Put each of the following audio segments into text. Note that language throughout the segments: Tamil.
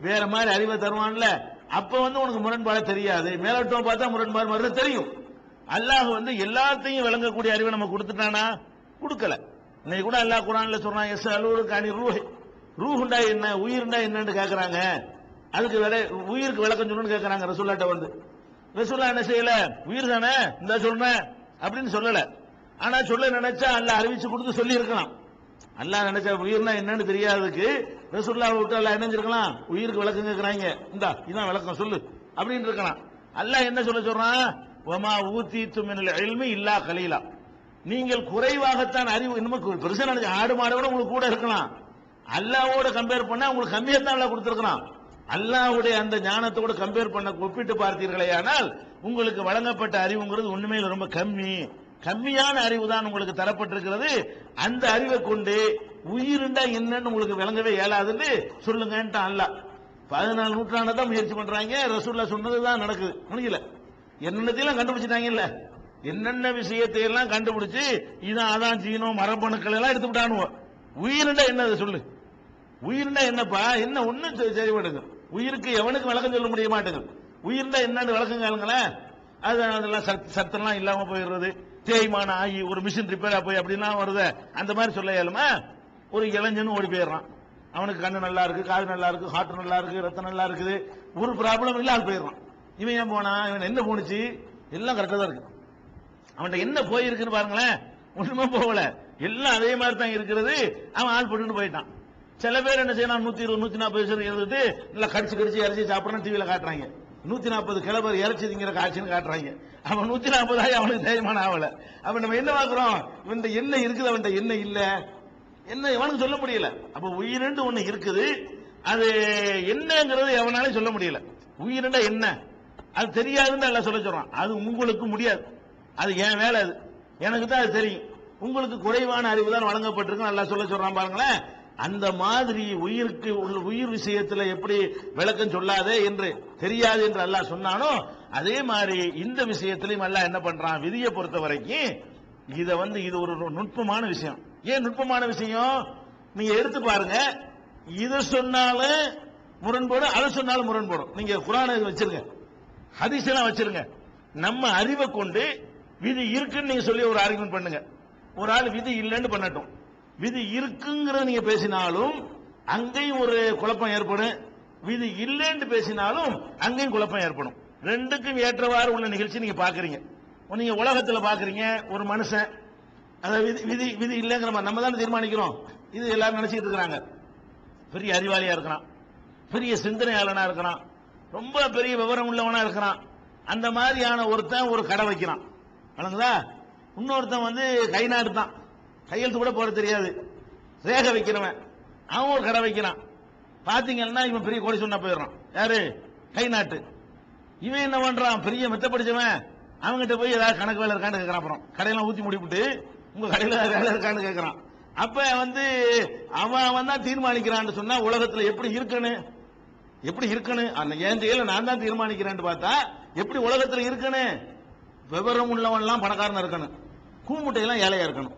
வேற மாதிரி அறிவை தருவான்ல அப்ப வந்து உனக்கு முரண்பாடு தெரியாது. மேலோட்டம் பார்த்தா முரண்பாடு மாதிரி தெரியும். அல்லாஹ் வந்து எல்லாத்தையும் விளங்கக்கூடிய அறிவை நம்ம கொடுத்துட்டானா? கொடுக்கல. இன்னைக்கு கூட அல்லாஹ் குரான்ல சொல்றான் எஸ் அலுவலுக்கு அணி ரூ ரூஹுண்டா என்ன உயிர்ண்டா என்னன்னு கேட்கறாங்க அதுக்கு விட உயிருக்கு விளக்கம் சொல்லணும்னு கேட்கறாங்க ரசூல்லாட்ட வந்து. ரசூல்லா என்ன செய்யல? உயிர் தானே? இந்த சொல்றேன் அப்படின்னு சொல்லல. ஆனா சொல்ல நினைச்சா அல்ல அறிவிச்சு கொடுத்து சொல்லி இருக்கலாம் அல்லாஹ் நினைச்சா உயிர்னா என்னன்னு தெரியாததுக்கு ரசூல்லா விட்டு அல்லாஹ் உயிருக்கு விளக்கம் கேட்கிறாங்க இந்தா இதான் விளக்கம் சொல்லு. அப்படின்னு இருக்கலாம். அல்லாஹ் என்ன சொல்ல சொல்றான்? ஒமா ஊத்தி துமினல் எழுமி இல்லா கலீலா. நீங்கள் குறைவாகத்தான் அறிவு இன்னும் பெருசா நினைச்ச ஆடு மாடை கூட உங்களுக்கு கூட இருக்கலாம். அல்லாவோட கம்பேர் பண்ணா உங்களுக்கு கம்மியாக தான் அல்லா கொடுத்துருக்கலாம் அல்லாவுடைய அந்த ஞானத்தோடு கம்பேர் பண்ண ஒப்பிட்டு பார்த்தீர்களே ஆனால் உங்களுக்கு வழங்கப்பட்ட அறிவுங்கிறது உண்மையில் ரொம்ப கம்மி. கம்மியான அறிவு தான் உங்களுக்கு தரப்பட்டிருக்கிறது. அந்த அறிவை கொண்டு உயிருண்டா என்னன்னு உங்களுக்கு விளங்கவே இயலாதுன்னு சொல்லுங்கன்ட்டு அல்ல பதினாலு நூற்றாண்டு தான் முயற்சி பண்றாங்க. ரசூல்லா சொன்னதுதான் நடக்குது. முடியல. என்னென்னத்தையும் கண்டுபிடிச்சிட்டாங்கல்ல? என்னென்ன விஷயத்தையெல்லாம் கண்டுபிடிச்சு இதான் அதான் ஜீனோ மரபணுக்கள் எல்லாம் எடுத்து விட்டானுவோம் உயிருண்டா என்ன சொல்லு? உயிர்னா என்னப்பா? என்ன ஒன்றும் தெ- மாட்டேங்குது. உயிருக்கு எவனுக்கு விளக்கம் சொல்ல முடிய மாட்டேங்குது. உயிர்னா என்னன்னு விளக்கம் அது அதெல்லாம் சத் சத்தம்லாம் இல்லாம போயிடுறது. தேய்மானம் ஆகி ஒரு மிஷின் ரிப்பேரா போய் அப்படிலாம் வருது. அந்த மாதிரி சொல்ல இயலுமா? ஒரு இளைஞன் ஓடி போயிடுறான். அவனுக்கு கண்ணு நல்லா இருக்கு காது நல்லா இருக்கு ஹார்ட் நல்லா இருக்கு ரத்தம் நல்லா இருக்குது. ஒரு ப்ராப்ளம் இல்லை அது போயிடுறான். இவன் ஏன் போனான் இவன் என்ன போனுச்சு எல்லாம் கரெக்டாக தான் இருக்கு. அவன்கிட்ட என்ன போயிருக்குன்னு பாருங்களேன். ஒண்ணுமே போகல. எல்லாம் அதே மாதிரி தான் இருக்கிறது. அவன் ஆள் போட்டுட்டு போயிட்டான். சில பேர் என்ன செய்யலாம் நூத்தி இருபது நூத்தி நாற்பது வருஷம் இருந்துட்டு நல்லா கடிச்சு கடிச்சு இறச்சி சாப்பிடணும் டிவியில காட்டுறாங்க. நூத்தி நாற்பது கிளவர் இறச்சி திங்கிற காட்சின்னு காட்டுறாங்க. அவன் நூத்தி நாற்பதாயி அவனுக்கு தைரியமான ஆகல அவன் நம்ம என்ன பாக்குறோம் இவன் என்ன இருக்குது? அவன்கிட்ட என்ன இல்லை? என்ன எவனுக்கு சொல்ல முடியல? அப்ப உயிரெண்டு ஒண்ணு இருக்குது. அது என்னங்கிறது எவனாலும் சொல்ல முடியல. உயிரெண்டா என்ன? அது தெரியாதுன்னு எல்லாம் சொல்ல சொல்றான். அது உங்களுக்கு முடியாது. அது என் வேலை அது. எனக்கு தான் அது தெரியும். உங்களுக்கு குறைவான அறிவு தான் வழங்கப்பட்டிருக்கு நல்லா சொல்ல சொல்றான் பாருங்களேன். அந்த மாதிரி உயிருக்கு உள்ள உயிர் விஷயத்துல எப்படி விளக்கம் சொல்லாதே என்று தெரியாது என்று அல்லாஹ் சொன்னானோ அதே மாதிரி இந்த விஷயத்திலையும் அல்லாஹ் என்ன பண்றான்? விதியை பொறுத்த வரைக்கும் இதை வந்து இது ஒரு நுட்பமான விஷயம். ஏன் நுட்பமான விஷயம்? நீங்க எடுத்து பாருங்க. இது சொன்னாலும் முரண்படும் அதை சொன்னாலும் முரண்படும். நீங்க குரான வச்சிருங்க. ஹதீஸ் எல்லாம் வச்சிருங்க. நம்ம அறிவை கொண்டு விதி இருக்குன்னு நீங்க சொல்லி ஒரு ஆர்குமெண்ட் பண்ணுங்க. ஒரு ஆள் விதி இல்லைன்னு பண்ணட்டும். விதி இருக்குங்கிறத நீங்க பேசினாலும் அங்கேயும் ஒரு குழப்பம் ஏற்படும். விதி இல்லைன்னு பேசினாலும் அங்கேயும் குழப்பம் ஏற்படும். ரெண்டுக்கும் ஏற்றவாறு உள்ள நிகழ்ச்சி நீங்க பாக்குறீங்க. நீங்க உலகத்துல பாக்குறீங்க. ஒரு மனுஷன் அதாவது விதி விதி விதி இல்லைங்கிற மாதிரி நம்ம தானே தீர்மானிக்கிறோம். இது எல்லாரும் நினைச்சிட்டு இருக்கிறாங்க. பெரிய அறிவாளியா இருக்கிறான். பெரிய சிந்தனையாளனா இருக்கிறான். ரொம்ப பெரிய விவரம் உள்ளவனா இருக்கிறான். அந்த மாதிரியான ஒருத்தன் ஒரு கடை வைக்கிறான். வணங்குதா இன்னொருத்தன் வந்து கை நாடு தான் கையெழுத்து கூட போட தெரியாது. ரேகை வைக்கிறவன். அவன் ஒரு கடை வைக்கிறான். பாத்தீங்கன்னா இவன் பெரிய கோடி சொன்னா போயிடுறான். யாரு? கை நாட்டு. இவன் என்ன பண்றான்? பெரிய மெத்த படிச்சவன். அவன்கிட்ட போய் ஏதாவது கணக்கு வேலை இருக்கான்னு கேட்கறான் அப்புறம். கடையெல்லாம் ஊத்தி முடிவிட்டு உங்க கடையில வேலை இருக்கான்னு கேட்கறான் அப்ப வந்து அவன் அவன் தான் தீர்மானிக்கிறான்னு சொன்னா உலகத்துல எப்படி இருக்கணும் எப்படி இருக்கணும் அந்த என் கையில நான் தான் தீர்மானிக்கிறேன்னு பார்த்தா எப்படி உலகத்துல இருக்கணும் விவரம் உள்ளவன்லாம் பணக்காரனா இருக்கணும். கூமுட்டையெல்லாம் ஏழையா இருக்கணும்.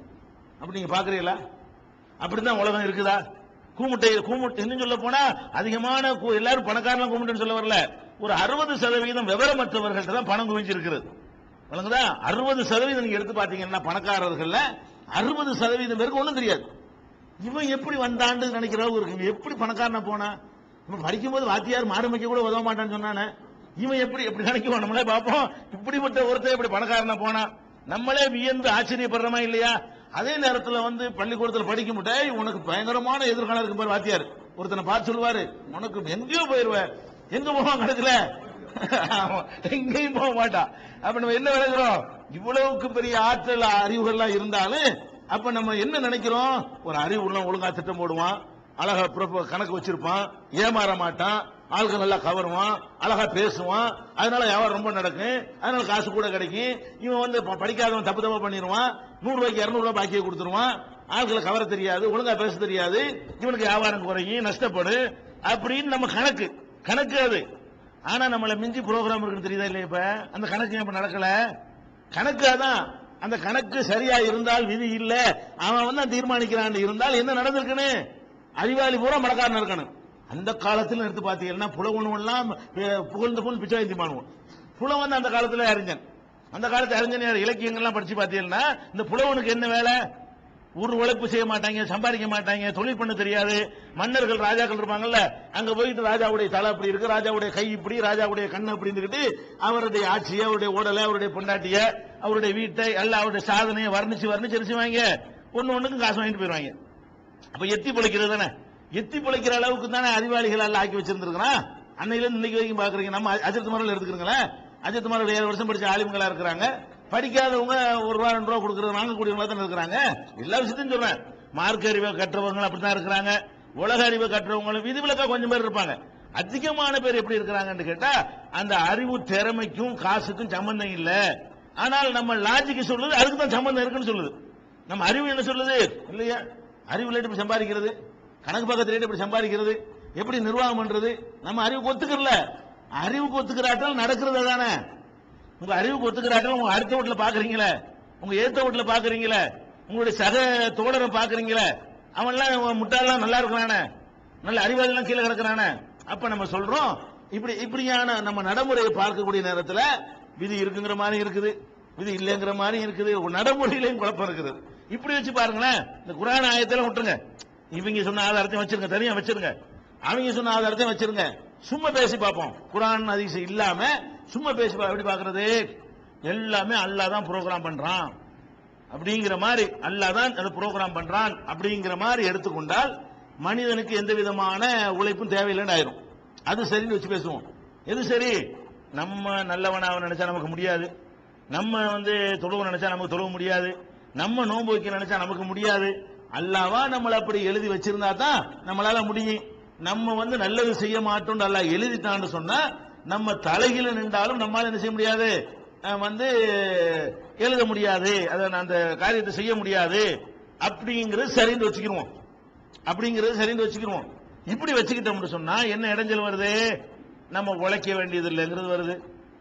அப்படி நீங்க பாக்குறீங்களா? அப்படிதான் உலகம் இருக்குதா? கூமுட்டை கூமுட்டை இன்னும் சொல்ல போனா அதிகமான எல்லாரும் பணக்காரன் கூமுட்டைன்னு சொல்ல வரல. ஒரு அறுபது சதவீதம் விவரமற்றவர்கள்ட்ட தான் பணம் குவிஞ்சு விளங்குதா அறுபது சதவீதம் நீங்க எடுத்து பார்த்தீங்கன்னா பணக்காரர்கள்ல அறுபது சதவீதம் பேருக்கு ஒன்றும் தெரியாது. இவன் எப்படி வந்தான்னு நினைக்கிற அளவு இருக்கு. இவன் எப்படி பணக்காரனா போனா? இவன் படிக்கும்போது வாத்தியார் மாடு கூட உதவ மாட்டான்னு சொன்னானே. இவன் எப்படி எப்படி நினைக்குவோம் நம்மளே பார்ப்போம். இப்படிப்பட்ட ஒருத்தர் எப்படி பணக்காரனா போனா? நம்மளே வியந்து ஆச்சரியப்படுறோமா இல்லையா? அதே நேரத்தில் வந்து பள்ளிக்கூடத்தில் படிக்க முட்டாய் உனக்கு பயங்கரமான எதிர்காலம் இருக்கும் பாரு வாத்தியார். ஒருத்தனை பார்த்து சொல்லுவாரு உனக்கு எங்கேயோ போயிருவ. எங்க போவான் கிடைக்கல? எங்கேயும் போக மாட்டான் அப்ப நம்ம என்ன விளைக்கிறோம் இவ்வளவுக்கு பெரிய ஆற்றல் அறிவுகள்லாம் இருந்தாலும் அப்ப நம்ம என்ன நினைக்கிறோம்? ஒரு அறிவு உள்ள ஒழுங்கா திட்டம் போடுவான். அழகா proper கணக்கு வச்சிருப்பான். ஏமாற மாட்டான். ஆள்கள் நல்லா கவருவான். அழகா பேசுவான். அதனால வியாபாரம் ரொம்ப நடக்கும். அதனால காசு கூட கிடைக்கும். இவன் வந்து ப- படிக்காதவன் தப்பு தப்பா பண்ணிடுவான். நூறு ரூபாய்க்கு இரநூறு ரூபாய் பாக்கியை கொடுத்துருவான். ஆட்களை கவர தெரியாது. ஒழுங்கா பேச தெரியாது. இவனுக்கு வியாபாரம் குறையும். நஷ்டப்படும். அப்படின்னு நம்ம கணக்கு. கணக்கு அது. ஆனா நம்மள மிஞ்சி ப்ரோக்ராம் இருக்குன்னு தெரியுதா இல்லையா இப்ப? அந்த கணக்கு இப்ப நடக்கல? கணக்கு அதான். அந்த கணக்கு சரியா இருந்தால் விதி இல்ல. அவன் வந்து தீர்மானிக்கிறான் இருந்தால் என்ன நடந்திருக்குன்னு? அறிவாளி பூரா மடக்காரன் இருக்கணும் அந்த காலத்தில் எடுத்து பார்த்தீங்கன்னா புலவனுவெல்லாம் அஹ், புகழ்ந்து புகழ் பிச்சை வைத்தி புலவன் அந்த காலத்தில் அறிஞன். அந்த காலத்து அறிஞன் இலக்கியங்கள்லாம் படிச்சு பார்த்தீங்கன்னா இந்த புலவனுக்கு என்ன வேலை? ஒரு உழைப்பு செய்ய மாட்டாங்க சம்பாதிக்க மாட்டாங்க தொழில் பண்ண தெரியாது. மன்னர்கள் ராஜாக்கள் இருப்பாங்கல்ல அங்க போயிட்டு ராஜாவுடைய தலை அப்படி இருக்கு ராஜாவுடைய கை இப்படி ராஜாவுடைய கண் அப்படின்னு அவருடைய ஆட்சியை அவருடைய உடலை அவருடைய பொண்டாட்டிய அவருடைய வீட்டை எல்லாம் அவருடைய சாதனையை வர்ணிச்சு வர்ணிச்சு எரிச்சுவாங்க ஒன்னு ஒண்ணுக்கும் காசு வாங்கிட்டு போயிருவாங்க. அப்ப எத்தி பிழைக்கிறது தானே? எத்தி பிழைக்கிற அளவுக்கு தானே அறிவாளிகள் எல்லாம் ஆக்கி வச்சிருந்திருக்கிறான் அன்னையில இன்னைக்கு வரைக்கும் பாக்குறீங்க நம்ம அஜித் மரல் எடுத்துக்கிறீங்களேன் அஜித் மரல் ஏழு வருஷம் படிச்ச ஆலிம்களா இருக்கிறாங்க. படிக்காதவங்க ஒரு ரூபா ரெண்டு ரூபா கொடுக்கறது வாங்கக்கூடியவங்களா தான் இருக்கிறாங்க? எல்லா விஷயத்தையும் சொல்றேன். மார்க்க அறிவை கற்றவங்க அப்படித்தான் இருக்கிறாங்க. உலக அறிவை கற்றவங்களும் விதிவிலக்கா கொஞ்சம் பேர் இருப்பாங்க. அதிகமான பேர் எப்படி இருக்கிறாங்கன்னு கேட்டா அந்த அறிவு திறமைக்கும் காசுக்கும் சம்பந்தம் இல்லை. ஆனால் நம்ம லாஜிக்கு சொல்லுது அதுக்கு தான் சம்பந்தம் இருக்குன்னு சொல்லுது. நம்ம அறிவு என்ன சொல்லுது? இல்லையா? அறிவு எப்படி சம்பாதிக்கிறது? கணக்கு பக்கத்துல எப்படி சம்பாதிக்கிறது? எப்படி நிர்வாகம் பண்றது? நம்ம அறிவுக்கு ஒத்துக்கல அறிவுக்கு ஒத்துக்கிறாட்டம் நடக்கிறது தானே. உங்க அறிவுக்கு ஒத்துக்கிறாட்டம் உங்க அடுத்த வீட்டுல பாக்குறீங்களே? உங்க ஏத்த வீட்டுல பாக்குறீங்களே? உங்களுடைய சக தோழரை பாக்குறீங்களே? அவன்லாம் முட்டாளெல்லாம் நல்லா இருக்கிறானே? நல்ல அறிவாளிலாம் கீழே கிடக்குறானே? அப்ப நம்ம சொல்றோம் இப்படி இப்படியான நம்ம நடைமுறையை பார்க்கக்கூடிய நேரத்துல விதி இருக்குங்கிற மாதிரி இருக்குது. விதி இல்லைங்கிற மாதிரி இருக்குது. ஒரு நடைமுறையிலையும் குழப்பம் இருக்குது. இப்படி வச்சு பாருங்களேன் இந்த குரான் ஆயத்தெல்லாம் விட்டுருங்க. இவங்க சொன்ன ஆதாரத்தையும் வச்சிருங்க தனியா வச்சிருங்க. அவங்க சொன்ன ஆதாரத்தையும் வச்சிருங்க. சும்மா பேசி பார்ப்போம். குரான் அதிசயம் இல்லாம சும்மா பேசி எப்படி பாக்குறது? எல்லாமே அல்லாஹ் தான் ப்ரோக்ராம் பண்றான். அப்படிங்கிற மாதிரி அல்லாஹ் தான் அதை ப்ரோக்ராம் பண்றான் அப்படிங்கிற மாதிரி எடுத்துக்கொண்டால் மனிதனுக்கு எந்த விதமான உழைப்பும் தேவையில்லைன்னு ஆயிரும். அது சரின்னு வச்சு பேசுவோம். எது சரி? நம்ம நல்லவனாக நினைச்சா நமக்கு முடியாது. நம்ம வந்து தொழுவ நினைச்சா நமக்கு தொழுவ முடியாது. நம்ம நோன்பு வைக்க நினைச்சா நமக்கு முடியாது. அல்லாவா நம்மளை அப்படி எழுதி வச்சிருந்தா தான் நம்மளால முடியும். நம்ம வந்து நல்லது செய்ய மாட்டோம் அல்லாஹ் எழுதிட்டான்னு சொன்னா நம்ம தலையில நின்றாலும் நம்மால் என்ன செய்ய முடியாது? வந்து எழுத முடியாது. அதை அந்த காரியத்தை செய்ய முடியாது. அப்படிங்கிறது சரிந்து வச்சுக்கிடுவோம் அப்படிங்கிறது சரிந்து வச்சுக்கிடுவோம் இப்படி வச்சுக்கிட்டோம்னு சொன்னா என்ன இடைஞ்சல் வருது? நம்ம உழைக்க வேண்டியது இல்லைங்கிறது வருது.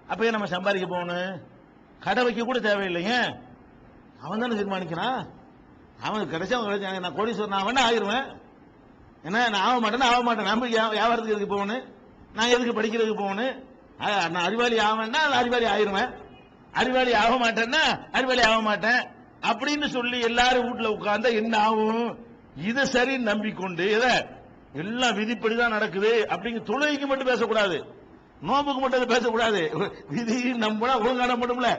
அப்பயே நம்ம சம்பாதிக்க போகணும். கடை வைக்க கூட தேவையில்லைங்க அவன் தானே தீர்மானிக்கிறான். அவனுக்கு கிடைச்சா அவன் கிடைச்சாங்க நான் கோடீஸ்வரன் நான் வேணா ஆகிருவேன். ஏன்னா நான் ஆக மாட்டேன்னா ஆக மாட்டேன் நம்ம வியாபாரத்துக்கு எதுக்கு போகணும்? நான் எதுக்கு படிக்கிறதுக்கு போகணும்? நான் அறிவாளி ஆவேன்னா நான் அறிவாளி ஆயிருவேன். அறிவாளி ஆக மாட்டேன்னா அறிவாளி ஆக மாட்டேன். அப்படின்னு சொல்லி எல்லாரும் வீட்டுல உட்கார்ந்தா என்ன ஆகும்? இதை சரி நம்பிக்கொண்டு இதை எல்லாம் விதிப்படி தான் நடக்குது அப்படிங்க தொழுகைக்கு மட்டும் பேசக்கூடாது. நோம்புக்கு மட்டும் அதை பேசக்கூடாது. விதி நம்பினா ஒழுங்கான மட்டும்ல.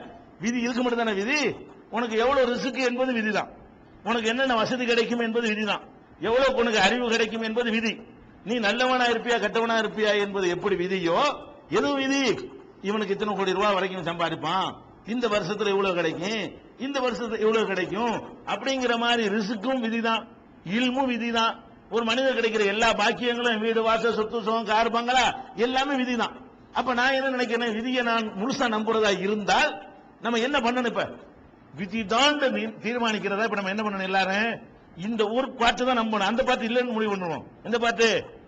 விதி இருக்க மட்டும் தானே விதி? உனக்கு எவ்வளவு ரிசுக்கு என்பது விதி தான் உனக்கு என்னென்ன வசதி கிடைக்கும் என்பது விதி தான் எவ்வளவு உனக்கு அறிவு கிடைக்கும் என்பது விதி. நீ நல்லவனா இருப்பியா கெட்டவனா இருப்பியா என்பது எப்படி விதியோ எது விதி? இவனுக்கு இத்தனை கோடி ரூபாய் வரைக்கும் சம்பாதிப்பான். இந்த வருஷத்துல இவ்வளவு கிடைக்கும் இந்த வருஷத்துல இவ்வளவு கிடைக்கும் அப்படிங்கிற மாதிரி ரிசுக்கும் விதிதான். இல்மும் விதிதான். ஒரு மனிதர் கிடைக்கிற எல்லா பாக்கியங்களும் வீடு வாசல் சொத்து சுகம் கார் பங்களா எல்லாமே விதிதான். அப்ப நான் என்ன நினைக்கிறேன்? விதியை நான் முழுசா நம்புறதா இருந்தால் நம்ம என்ன பண்ணணும் இப்ப? விதி தான் தீர்மானிக்கிறதா? இப்ப நம்ம என்ன பண்ணணும் எல்லாரும்? இந்த ஒரு பாட்டு தான் நம்பணும். அந்த பாட்டு இல்லைன்னு முடிவு பண்ணுவோம். எந்த பாட்டு?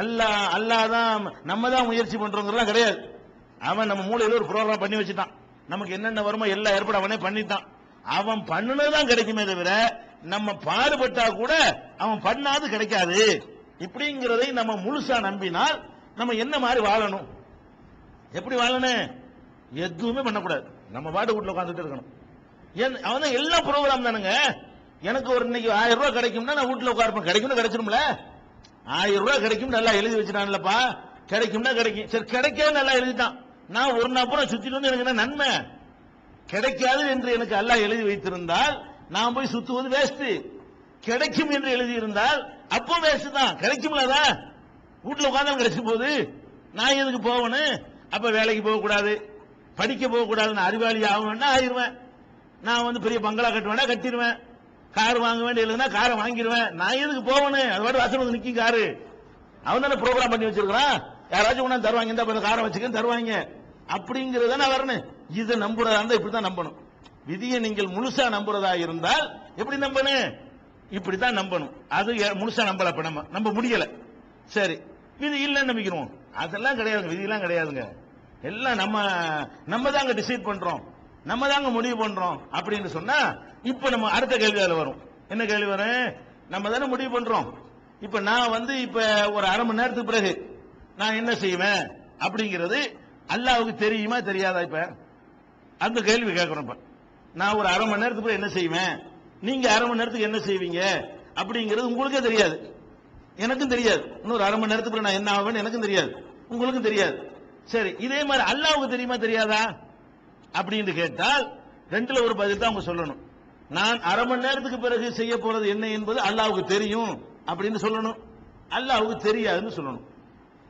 அல்லாஹ் அல்லா தான் நம்ம தான் முயற்சி பண்றோங்கிறதெல்லாம் கிடையாது. அவன் நம்ம மூளையில ஒரு ப்ரோக்ராம் பண்ணி வச்சுட்டான். நமக்கு என்னென்ன வருமோ எல்லா ஏற்பாடு அவனே பண்ணிட்டான். அவன் பண்ணுனதுதான் கிடைக்குமே தவிர நம்ம பாடுபட்டா கூட அவன் பண்ணாது கிடைக்காது. இப்படிங்கிறதை நம்ம முழுசா நம்பினால் நம்ம என்ன மாதிரி வாழணும்? எப்படி வாழணும்? எதுவுமே பண்ணக்கூடாது. நம்ம பாட்டு வீட்டில் உட்காந்துட்டு இருக்கணும். ஏன்? அவன் தான் எல்லா ப்ரோக்ராம் தானுங்க. எனக்கு ஒரு இன்னைக்கு ஆயிரம் ரூபாய் கிடைக்கும்னா நான் வீட்டில் உட்காருப்பேன். கிடைக்கும்னு கிடைச்சிரும்ல? ஆயிரம் ரூபாய் கிடைக்கும் நல்லா எழுதி வச்சுட்டான்லப்பா. கிடைக்கும்னா கிடைக்கும். சரி கிடைக்காது நல்லா எழுதிட்டான். நான் ஒரு நாள் பூரா சுத்திட்டு வந்து எனக்கு என்ன நன்மை? கிடைக்காது என்று எனக்கு அல்லாஹ் எழுதி வைத்திருந்தால் நான் போய் சுத்துவது வேஸ்ட் கிடைக்கும் என்று எழுதி இருந்தால் அப்போ வேஸ்ட் தான். கிடைக்கும்லதா வீட்டில் உட்காந்து கிடைச்சு போது. நான் எதுக்கு போகணும்? அப்ப வேலைக்கு போகக்கூடாது. படிக்க போகக்கூடாதுன்னு நான் அறிவாளி ஆகுவேன்னா ஆயிருவேன். நான் வந்து பெரிய பங்களா கட்டுவேன்னா கட்டிடுவேன். கார் வாங்க வேண்டிய இல்லைன்னா காரை வாங்கிடுவேன். நான் எதுக்கு போகணும் அது பாட்டு வாசல் வந்து காரு. அவன் தானே ப்ரோக்ராம் பண்ணி வச்சிருக்கிறான். யாராச்சும் கொண்டாந்து தருவாங்க. இந்த காரை வச்சுக்க தருவாங்க. அப்படிங்கிறது நான் வரணும் இதை நம்புறதா இப்படி தான் நம்பணும். விதியை நீங்கள் முழுசா நம்புறதா இருந்தால் எப்படி நம்பணும் இப்படி தான் நம்பணும். அது முழுசா நம்பல அப்ப நம்ம. நம்ப முடியல. சரி. விதி இல்லைன்னு நம்பிக்கிறோம். அதெல்லாம் கிடையாதுங்க. விதியெல்லாம் கிடையாதுங்க. எல்லாம் நம்ம நம்ம தாங்க டிசைட் பண்றோம். நம்ம தாங்க முடிவு பண்றோம். அப்படின்னு சொன்னா இப்ப நம்ம அடுத்த கேள்வி அதில் வரும். என்ன கேள்வி வரும்? நம்ம தானே முடிவு பண்றோம். இப்ப நான் வந்து இப்ப ஒரு அரை மணி நேரத்துக்கு பிறகு நான் என்ன செய்வேன் அப்படிங்கிறது அல்லாவுக்கு தெரியுமா தெரியாதா இப்ப? அந்த கேள்வி கேட்கிறோம் இப்ப. நான் ஒரு அரை மணி நேரத்துக்கு பிறகு என்ன செய்வேன்? நீங்க அரை மணி நேரத்துக்கு என்ன செய்வீங்க? அப்படிங்கிறது உங்களுக்கே தெரியாது. எனக்கும் தெரியாது. இன்னொரு அரை மணி நேரத்துக்கு பிறகு நான் என்ன ஆவேன்னு எனக்கும் தெரியாது. உங்களுக்கும் தெரியாது. சரி இதே மாதிரி அல்லாவுக்கு தெரியுமா தெரியாதா? அப்படின்னு கேட்டால் ரெண்டுல ஒரு பதில் தான் அவங்க சொல்லணும். நான் அரை மணி நேரத்துக்கு பிறகு செய்ய போறது என்ன என்பது அல்லாவுக்கு தெரியும் அப்படின்னு சொல்லணும். அல்லாவுக்கு தெரியாதுன்னு சொல்லணும்.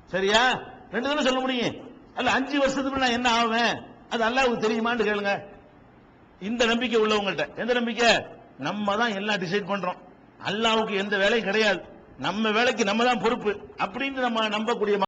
சரியா? ரெண்டு தானே சொல்ல முடியும். அல்ல அஞ்சு வருஷத்துக்கு நான் என்ன ஆவேன்? அது அல்லாவுக்கு தெரியுமான்னு கேளுங்க. இந்த நம்பிக்கை உள்ளவங்கள்ட்ட. எந்த நம்பிக்கை? நம்ம தான் எல்லாம் டிசைட் பண்றோம். அல்லாவுக்கு எந்த வேலையும் கிடையாது. நம்ம வேலைக்கு நம்ம தான் பொறுப்பு. அப்படின்னு நம்ம நம்பக்கூடிய